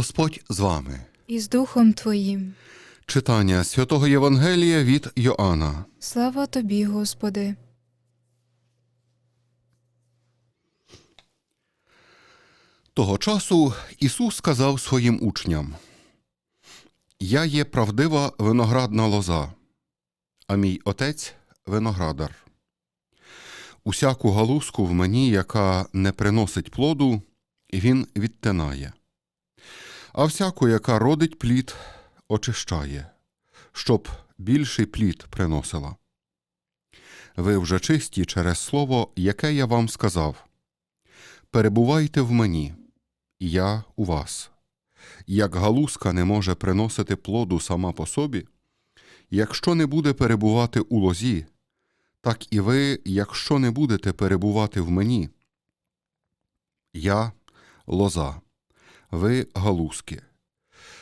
Господь з вами. і з Духом Твоїм. Читання святого Євангелія від Йоанна. Слава Тобі, Господи. Того часу Ісус сказав своїм учням: Я є правдива виноградна лоза, а мій отець виноградар. Усяку галузку в мені, яка не приносить плоду, він відтинає. А всяку, яка родить плід, очищає, щоб більший плід приносила. Ви вже чисті через слово, яке я вам сказав. Перебувайте в мені, і я у вас. Як галузка не може приносити плоду сама по собі, якщо не буде перебувати у лозі, так і ви, якщо не будете перебувати в мені. Я лоза, ви галузки.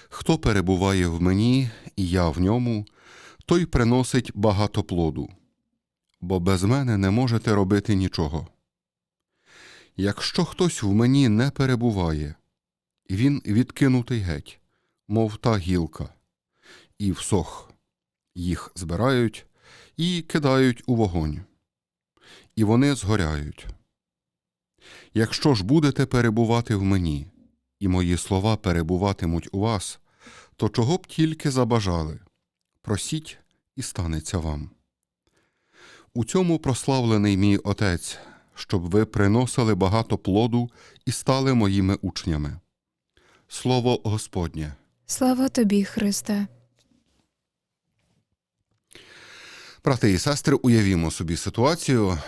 Хто перебуває в мені, і я в ньому, той приносить багато плоду, бо без мене не можете робити нічого. Якщо хтось в мені не перебуває, він відкинутий геть, мов та гілка, і всох їх збирають і кидають у вогонь, і вони згоряють. Якщо ж будете перебувати в мені, і мої слова перебуватимуть у вас, то чого б тільки забажали, просіть і станеться вам. У цьому прославлений мій Отець, щоб ви приносили багато плоду і стали моїми учнями. Слово Господнє. Слава Тобі, Христе. Брати і сестри, уявімо собі ситуацію.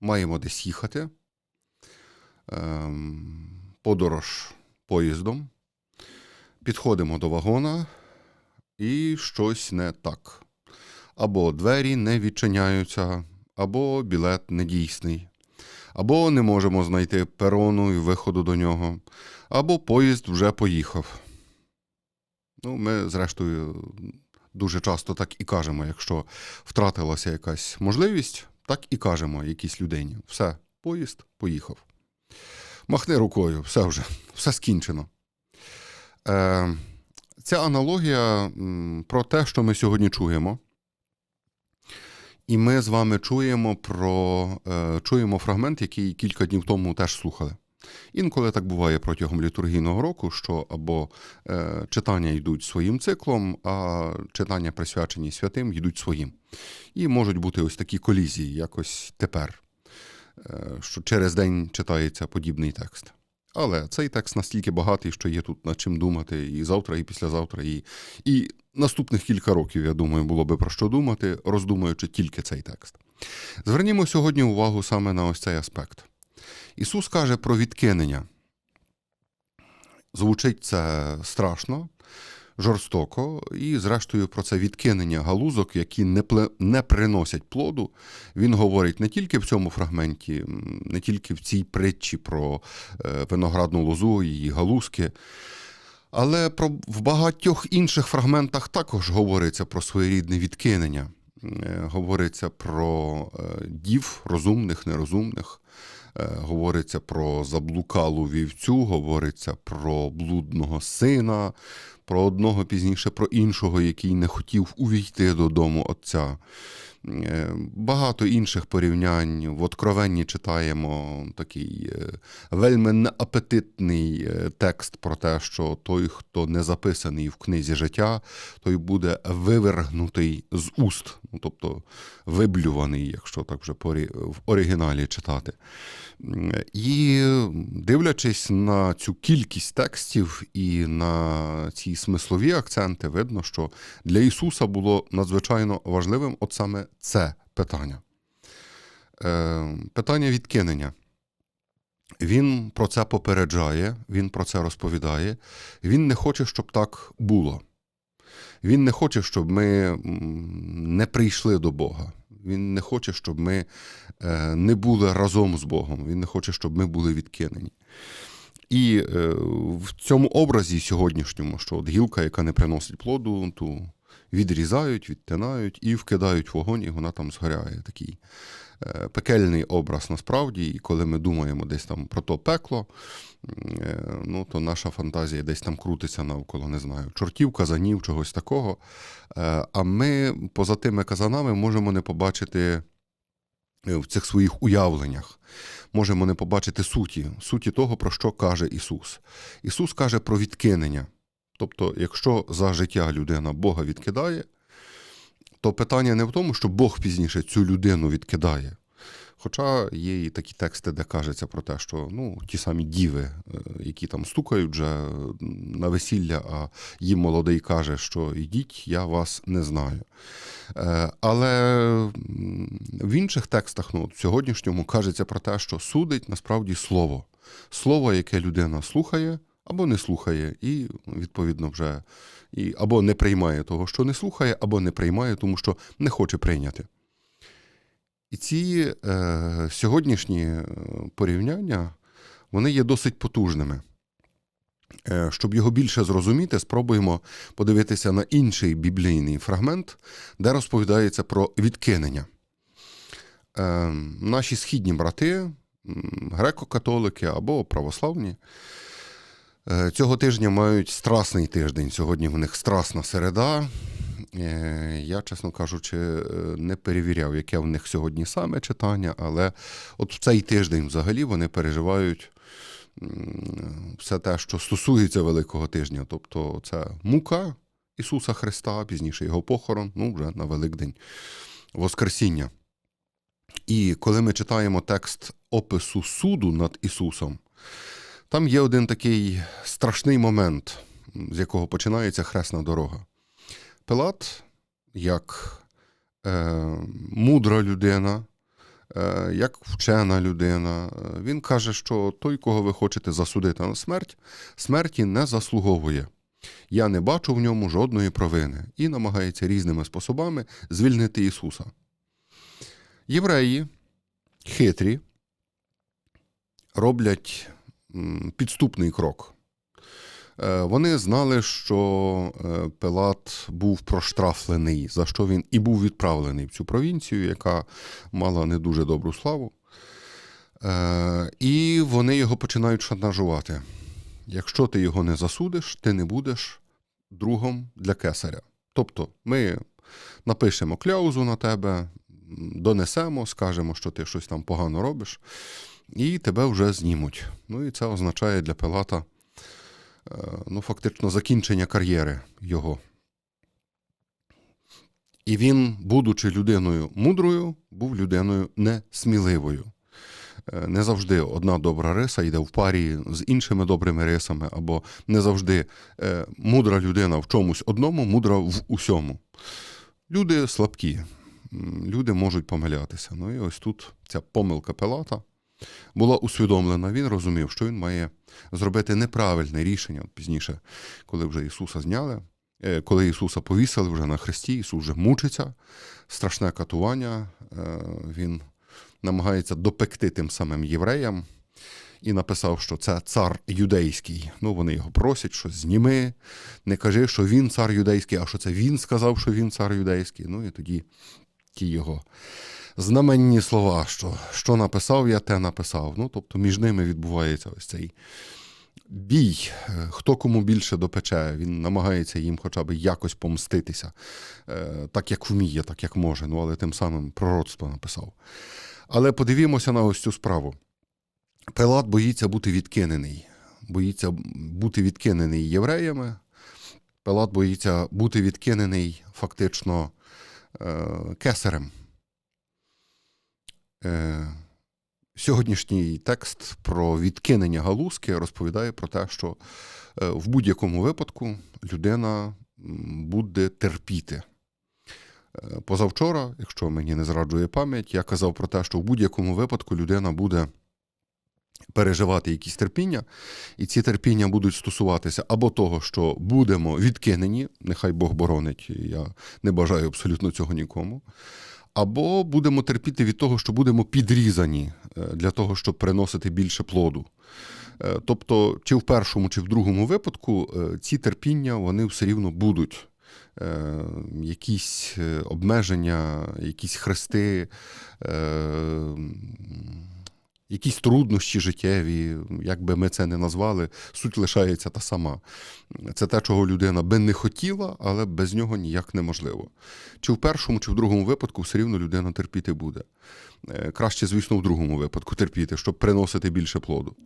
Маємо десь їхати. Ем, подорож поїздом. Підходимо до вагона, і щось не так. Або двері не відчиняються, або білет недійсний, або не можемо знайти перону і виходу до нього, або поїзд вже поїхав. Ну, ми, зрештою, дуже часто так і кажемо, якщо втратилася якась можливість, так і кажемо якійсь людині. Все, поїзд поїхав. Махни рукою, все вже, все скінчено. Е, ця аналогія про те, що ми сьогодні чуємо. І ми з вами чуємо про е, чуємо фрагмент, який кілька днів тому теж слухали. Інколи так буває протягом літургійного року, що або е, читання йдуть своїм циклом, а читання присвячені святим йдуть своїм. І можуть бути ось такі колізії, якось тепер, що через день читається подібний текст. Але цей текст настільки багатий, що є тут над чим думати і завтра, і післязавтра, і, і наступних кілька років, я думаю, було би про що думати, роздумуючи тільки цей текст. Звернімо сьогодні увагу саме на ось цей аспект. Ісус каже про відкинення. Звучить це страшно, жорстоко, і, зрештою, про це відкинення галузок, які не, не приносять плоду. Він говорить не тільки в цьому фрагменті, не тільки в цій притчі про е, виноградну лозу і її галузки, але про, в багатьох інших фрагментах також говориться про своєрідне відкинення. Е, Говориться про е, дів, розумних, нерозумних. Говориться про заблукалу вівцю, говориться про блудного сина, про одного пізніше про іншого, який не хотів увійти додому отця. Е, Багато інших порівнянь. В Откровенні читаємо такий е, вельми неапетитний е, текст про те, що той, хто не записаний в книзі життя, той буде вивергнутий з уст, ну, тобто виблюваний, якщо так вже в оригіналі читати. І дивлячись на цю кількість текстів і на ці смислові акценти, видно, що для Ісуса було надзвичайно важливим от саме це питання. Е, Питання відкинення. Він про це попереджає, він про це розповідає. Він не хоче, щоб так було. Він не хоче, щоб ми не прийшли до Бога. Він не хоче, щоб ми е, не були разом з Богом. Він не хоче, щоб ми були відкинені. І е, в цьому образі сьогоднішньому, що от гілка, яка не приносить плоду, ту відрізають, відтинають і вкидають вогонь, і вона там згоряє. Такий пекельний образ насправді. І коли ми думаємо десь там про то пекло, е, ну, то наша фантазія десь там крутиться навколо, не знаю, чортів, казанів, чогось такого. Е, А ми поза тими казанами можемо не побачити е, в цих своїх уявленнях. Можемо не побачити суті, суті того, про що каже Ісус. Ісус каже про відкинення. Тобто, якщо за життя людина Бога відкидає, то питання не в тому, що Бог пізніше цю людину відкидає. Хоча є і такі тексти, де кажеться про те, що ну, ті самі діви, е, які там стукають вже на весілля, а їм молодий каже, що йдіть, я вас не знаю. Е, Але в інших текстах, ну, в сьогоднішньому, кажеться про те, що судить насправді слово. Слово, яке людина слухає або не слухає, і відповідно вже і або не приймає того, що не слухає, або не приймає, тому що не хоче прийняти. І ці е, сьогоднішні е, порівняння вони є досить потужними. Е, щоб його більше зрозуміти, спробуємо подивитися на інший біблійний фрагмент, де розповідається про відкинення. Е, наші східні брати, греко-католики або православні, цього тижня мають страсний тиждень. Сьогодні в них страсна середа. Е, Я, чесно кажучи, е, не перевіряв, яке в них сьогодні саме читання, але от в цей тиждень взагалі вони переживають все те, що стосується Великого тижня. Тобто це мука Ісуса Христа, пізніше його похорон, ну вже на Великдень, Воскресіння. І коли ми читаємо текст опису суду над Ісусом, там є один такий страшний момент, з якого починається хресна дорога. Пилат, як е, мудра людина, е, як вчена людина, е, він каже, що той, кого ви хочете засудити на смерть, смерті не заслуговує. Я не бачу в ньому жодної провини і намагається різними способами звільнити Ісуса. Євреї хитрі роблять підступний крок. Е, Вони знали, що е, Пилат був проштрафлений, за що він і був відправлений в цю провінцію, яка мала не дуже добру славу. Е, І вони його починають шантажувати. Якщо ти його не засудиш, ти не будеш другом для кесаря. Тобто ми напишемо кляузу на тебе, донесемо, скажемо, що ти щось там погано робиш, і тебе вже знімуть. Ну і це означає для Пилата е, ну, фактично закінчення кар'єри його. І він, будучи людиною мудрою, був людиною несміливою. Е, Не завжди одна добра риса йде в парі з іншими добрими рисами, або не завжди е, мудра людина в чомусь одному, мудра в усьому. Люди слабкі, люди можуть помилятися. Ну і ось тут ця помилка Пилата була усвідомлена. Він розумів, що він має зробити неправильне рішення. Пізніше, коли вже Ісуса зняли, е, коли Ісуса повісили вже на хресті, Ісус вже мучиться, страшне катування. е, Він намагається допекти тим самим євреям. І написав, що це цар юдейський. Ну, вони його просять, що зніми, не кажи, що він цар юдейський, а що це він сказав, що він цар юдейський. Ну і тоді ті його знаменні слова, що, що написав, я те написав. Ну, тобто між ними відбувається ось цей бій, Е, хто кому більше допече. Він намагається їм хоча б якось помститися, Е, так як вміє, так як може. Ну, але тим самим пророцтво написав. Але подивімося на ось цю справу. Пилат боїться бути відкинений. Боїться бути відкинений євреями. Пилат боїться бути відкинений фактично е, кесарем. Е, сьогоднішній текст про відкинення галузки розповідає про те, що е, в будь-якому випадку людина буде терпіти. Е, Позавчора, якщо мені не зраджує пам'ять, я казав про те, що в будь-якому випадку людина буде переживати якісь терпіння, і ці терпіння будуть стосуватися або того, що будемо відкинені, нехай Бог боронить, я не бажаю абсолютно цього нікому. Або будемо терпіти від того, що будемо підрізані е, для того, щоб приносити більше плоду. Е, Тобто, чи в першому, чи в другому випадку е, ці терпіння вони все рівно будуть. якісь обмеження, якісь хрести, якісь труднощі життєві, як би ми це не назвали, суть лишається та сама. Це те, чого людина би не хотіла, але без нього ніяк неможливо. Чи в першому, чи в другому випадку все рівно людина терпіти буде. Е, Краще, звісно, в другому випадку терпіти, щоб приносити більше плоду.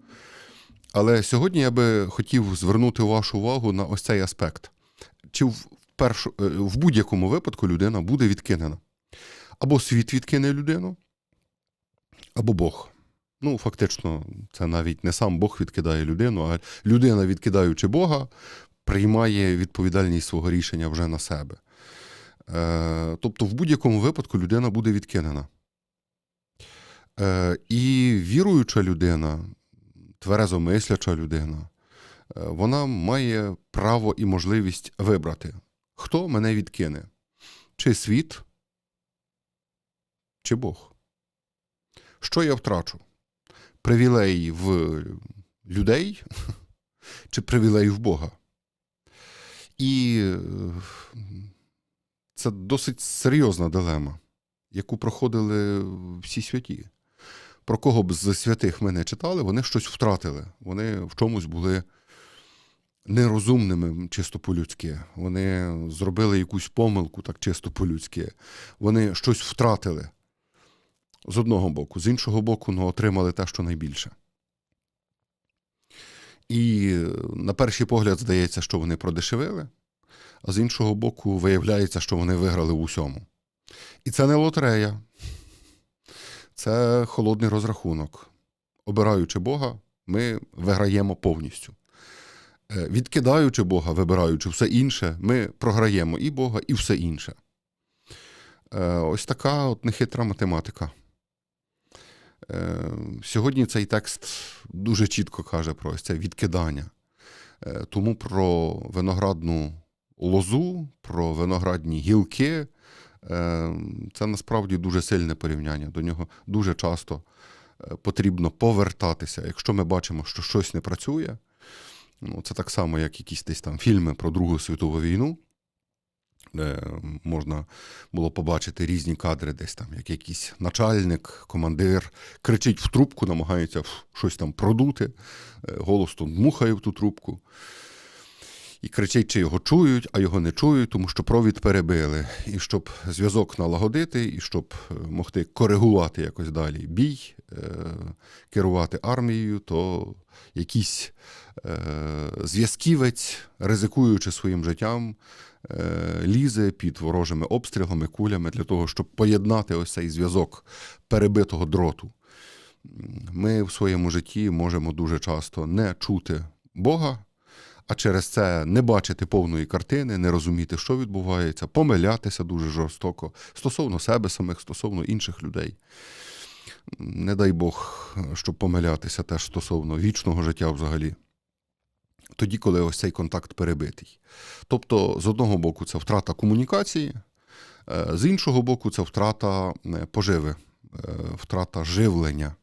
Але сьогодні я би хотів звернути вашу увагу на ось цей аспект. Чи в, першу, е, в будь-якому випадку людина буде відкинена? Або світ відкине людину, або Бог. Ну, фактично, це навіть не сам Бог відкидає людину, а людина, відкидаючи Бога, приймає відповідальність свого рішення вже на себе. Е, тобто, в будь-якому випадку людина буде відкинена. Е, і віруюча людина, тверезомисляча людина, е, вона має право і можливість вибрати, хто мене відкине: чи світ, чи Бог. Що я втрачу? Привілеї в людей чи привілеї в Бога? І е, це досить серйозна дилема, яку проходили всі святі. Про кого б з святих ми не читали, вони щось втратили. Вони в чомусь були нерозумними чисто по-людськи. Вони зробили якусь помилку так чисто по-людськи. Вони щось втратили з одного боку, з іншого боку, ну, отримали те, що найбільше. І на перший погляд здається, що вони продешевили, а з іншого боку, виявляється, що вони виграли в усьому. І це не лотерея, це холодний розрахунок. Обираючи Бога, ми виграємо повністю. Е, Відкидаючи Бога, вибираючи все інше, ми програємо і Бога, і все інше. Е, Ось така от нехитра математика. Е, Сьогодні цей текст дуже чітко каже про це відкидання. Е, Тому про виноградну лозу, про виноградні гілки е, це насправді дуже сильне порівняння. До нього дуже часто е, потрібно повертатися. Якщо ми бачимо, що щось не працює, ну, це так само, як якісь десь там фільми про Другу світову війну де можна було побачити різні кадри, десь там, як якийсь начальник, командир кричить в трубку, намагається щось там продути, е, голос тут дмухає в ту трубку. І кричить, чи його чують, а його не чують, тому що провід перебили. І щоб зв'язок налагодити, і щоб е, могти коригувати якось далі бій, е, керувати армією, то якийсь е, зв'язківець, ризикуючи своїм життям, лізе під ворожими обстрілами, кулями для того, щоб поєднати ось цей зв'язок перебитого дроту. Ми в своєму житті можемо дуже часто не чути Бога, а через це не бачити повної картини, не розуміти, що відбувається, помилятися дуже жорстоко стосовно себе самих, стосовно інших людей. Не дай Бог, щоб помилятися теж стосовно вічного життя взагалі. Тоді, коли ось цей контакт перебитий. Тобто, з одного боку, це втрата комунікації, е, з іншого боку, це втрата е, поживи, е, втрата живлення.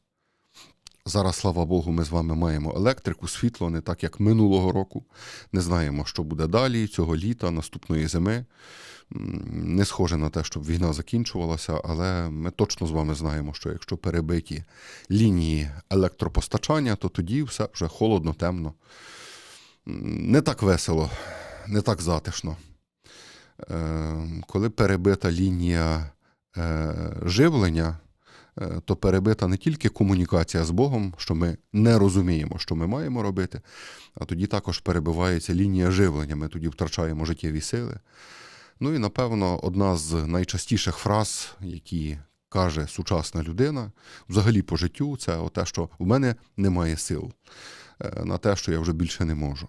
Зараз, слава Богу, ми з вами маємо електрику, світло, не так як минулого року. Не знаємо, що буде далі, цього літа, наступної зими. Не схоже на те, щоб війна закінчувалася, але ми точно з вами знаємо, що якщо перебиті лінії електропостачання, то тоді все вже холодно, темно. Не так весело, не так затишно. Е, Коли перебита лінія е, живлення, то перебита не тільки комунікація з Богом, що ми не розуміємо, що ми маємо робити, а тоді також перебивається лінія живлення. Ми тоді втрачаємо життєві сили. Ну і напевно, одна з найчастіших фраз, які каже сучасна людина, взагалі по життю, це те, що в мене немає сил е, на те, що я вже більше не можу.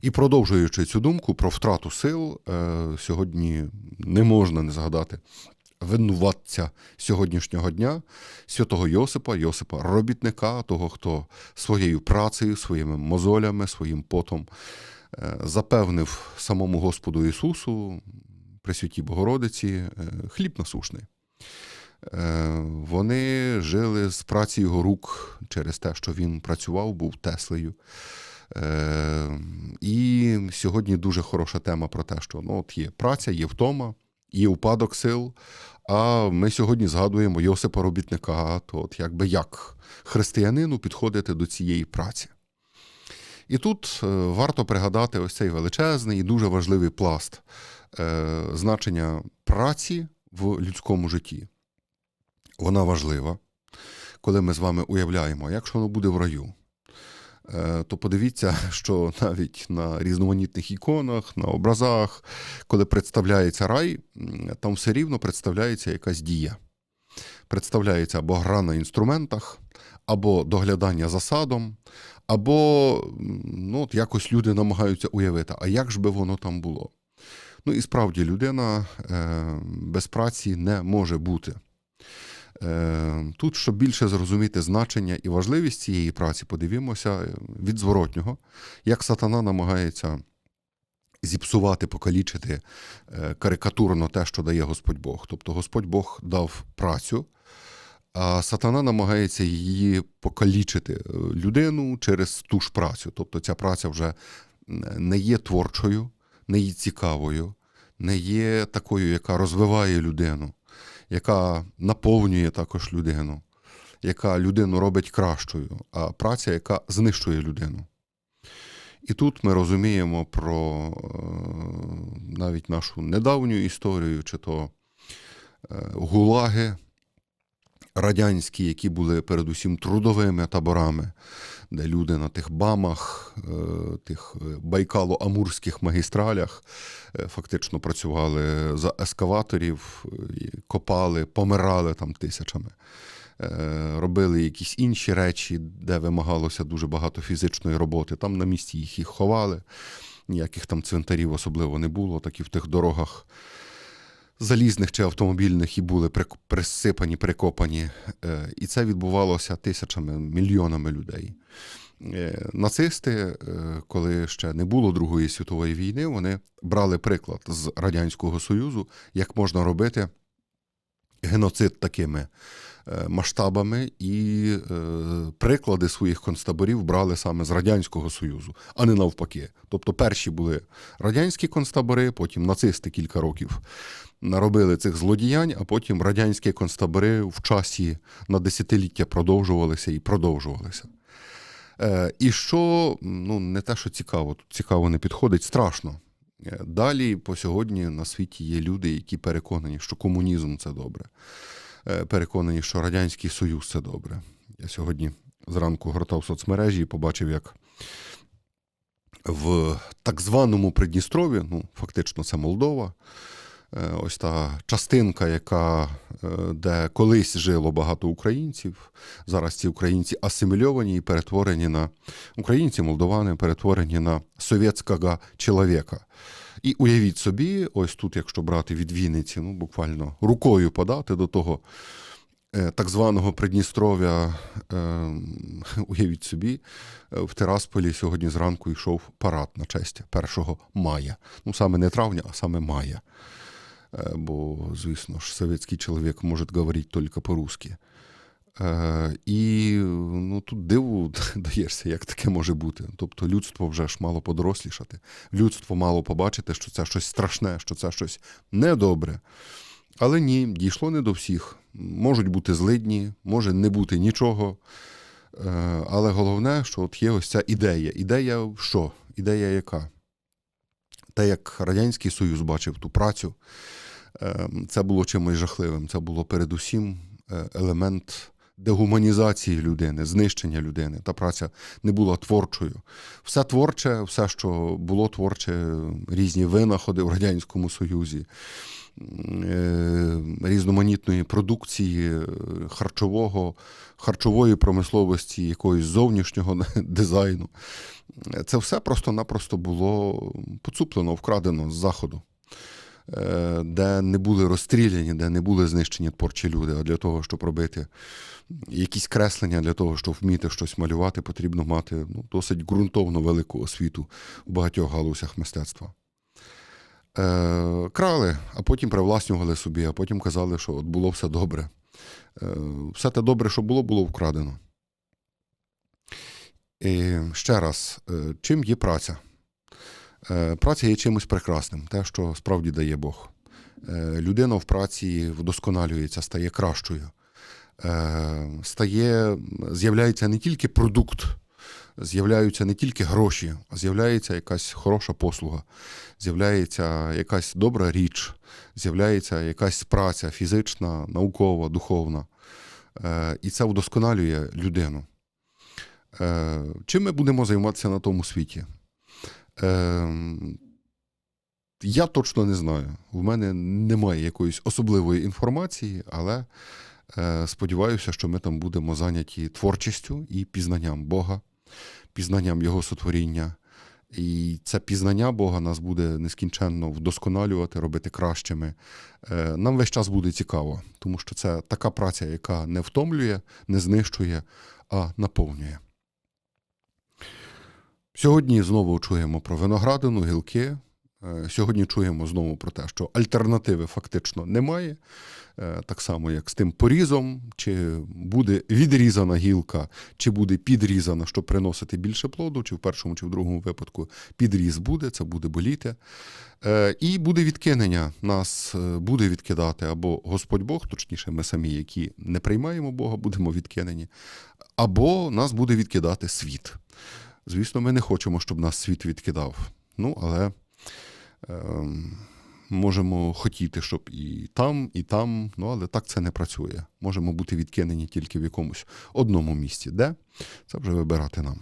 І продовжуючи цю думку про втрату сил, е, сьогодні не можна не згадати винуватця сьогоднішнього дня святого Йосипа, Йосипа робітника, того, хто своєю працею, своїми мозолями, своїм потом е, запевнив самому Господу Ісусу, Пресвятій Богородиці, е, хліб насушний. Е, Вони жили з праці його рук через те, що він працював, був Теслею. І сьогодні дуже хороша тема про те, що ну, от є праця, є втома, є упадок сил. А ми сьогодні згадуємо Йосипа Робітника, то от якби як християнину підходити до цієї праці. І тут е, варто пригадати ось цей величезний і дуже важливий пласт е, значення праці в людському житті. Вона важлива, коли ми з вами уявляємо, якщо воно буде в раю. Е, То подивіться, що навіть на різноманітних іконах, на образах, коли представляється рай, там все рівно представляється якась дія. Представляється або гра на інструментах, або доглядання за садом, або ну, от якось люди намагаються уявити, а як ж би воно там було? Ну і справді людина е, без праці не може бути. Е, Тут, щоб більше зрозуміти значення і важливість цієї праці, подивімося е, від зворотнього, як сатана намагається зіпсувати, покалічити е, карикатурно те, що дає Господь Бог. Тобто Господь Бог дав працю, а сатана намагається її покалічити людину через ту ж працю. Тобто ця праця вже не є творчою, не є цікавою, не є такою, яка розвиває людину, яка наповнює також людину, яка людину робить кращою, а праця, яка знищує людину. І тут ми розуміємо про е, навіть нашу недавню історію, чи то е, гулаги радянські, які були передусім трудовими таборами, де люди на тих бамах, е, тих е, байкало-амурських магістралях е, фактично працювали за ескаваторів, копали, помирали там тисячами. Робили якісь інші речі, де вимагалося дуже багато фізичної роботи. Там на місці їх і ховали, ніяких там цвинтарів особливо не було, так і в тих дорогах залізних чи автомобільних і були присипані, прикопані. Е, І це відбувалося тисячами, мільйонами людей. Е, Нацисти, е, коли ще не було Другої світової війни, вони брали приклад з Радянського Союзу, як можна робити геноцид такими масштабами, і приклади своїх концтаборів брали саме з Радянського Союзу, а не навпаки. Тобто перші були радянські концтабори, потім нацисти кілька років наробили цих злодіянь, а потім радянські концтабори в часі на десятиліття продовжувалися і продовжувалися. Е, І що ну, не те, що цікаво, тут цікаво не підходить, страшно. Е, Далі по сьогодні на світі є люди, які переконані, що комунізм це добре. Е, Переконані, що Радянський Союз це добре. Я сьогодні зранку гортав соцмережі і побачив, як в так званому Придністрові, ну, фактично, це Молдова. Е, Ось та частинка, яка, е, де колись жило багато українців. Зараз ці українці асимільовані і перетворені на українці, молдовани, перетворені на совєтського чоловіка. І уявіть собі, ось тут, якщо брати від Вінниці, ну буквально рукою подати до того е, так званого Придністров'я, е, уявіть собі, в Тирасполі сьогодні зранку йшов парад на честь 1 мая. Ну, саме не травня, а саме мая. Е, Бо, звісно ж, совєтський чоловік може говорити тільки по-русски. Е, І ну, тут диву даєшся, як таке може бути. Тобто людство вже ж мало подорослішати. Людство мало побачити, що це щось страшне, що це щось недобре. Але ні, дійшло не до всіх. Можуть бути злидні, може не бути нічого. Е, Але головне, що от є ось ця ідея. Ідея що? Ідея яка? Те, як Радянський Союз бачив ту працю, е, це було чимось жахливим. Це було передусім е, елемент дегуманізації людини, знищення людини. Та праця не була творчою. Все творче, все, що було творче, різні винаходи в Радянському Союзі, е, різноманітної продукції, е, харчового, харчової промисловості, якогось зовнішнього дизайну. Це все просто-напросто було поцуплено, вкрадено з заходу. Е, Де не були розстріляні, де не були знищені творчі люди. А для того, щоб робити якісь креслення, для того, щоб вміти щось малювати, потрібно мати ну, досить ґрунтовну велику освіту в багатьох галузях мистецтва. Е, крали, а потім привласнювали собі, а потім казали, що от було все добре. Е, все те добре, що було, було вкрадено. І ще раз, е, чим є праця? Е, Праця є чимось прекрасним, те, що справді дає Бог. Е, Людина в праці вдосконалюється, стає кращою. Е, Стає, з'являється не тільки продукт, з'являються не тільки гроші, а з'являється якась хороша послуга, з'являється якась добра річ, з'являється якась праця фізична, наукова, духовна. І це вдосконалює людину. Чим ми будемо займатися на тому світі? Е, Я точно не знаю. У мене немає якоїсь особливої інформації, але е, сподіваюся, що ми там будемо зайняті творчістю і пізнанням Бога, пізнанням Його сотворіння. І це пізнання Бога нас буде нескінченно вдосконалювати, робити кращими. Е, Нам весь час буде цікаво, тому що це така праця, яка не втомлює, не знищує, а наповнює. Сьогодні знову чуємо про виноградину, гілки. Е, Сьогодні чуємо знову про те, що альтернативи фактично немає. Е, Так само, як з тим порізом, чи буде відрізана гілка, чи буде підрізана, щоб приносити більше плоду, чи в першому, чи в другому випадку підріз буде, це буде боліти. Е, І буде відкинення. Нас буде відкидати або Господь Бог, точніше, ми самі, які не приймаємо Бога, будемо відкинені, або нас буде відкидати світ. Звісно, ми не хочемо, щоб нас світ відкидав. Ну, але е, можемо хотіти, щоб і там, і там, ну але так це не працює. Можемо бути відкинені тільки в якомусь одному місці. Де? Це вже вибирати нам.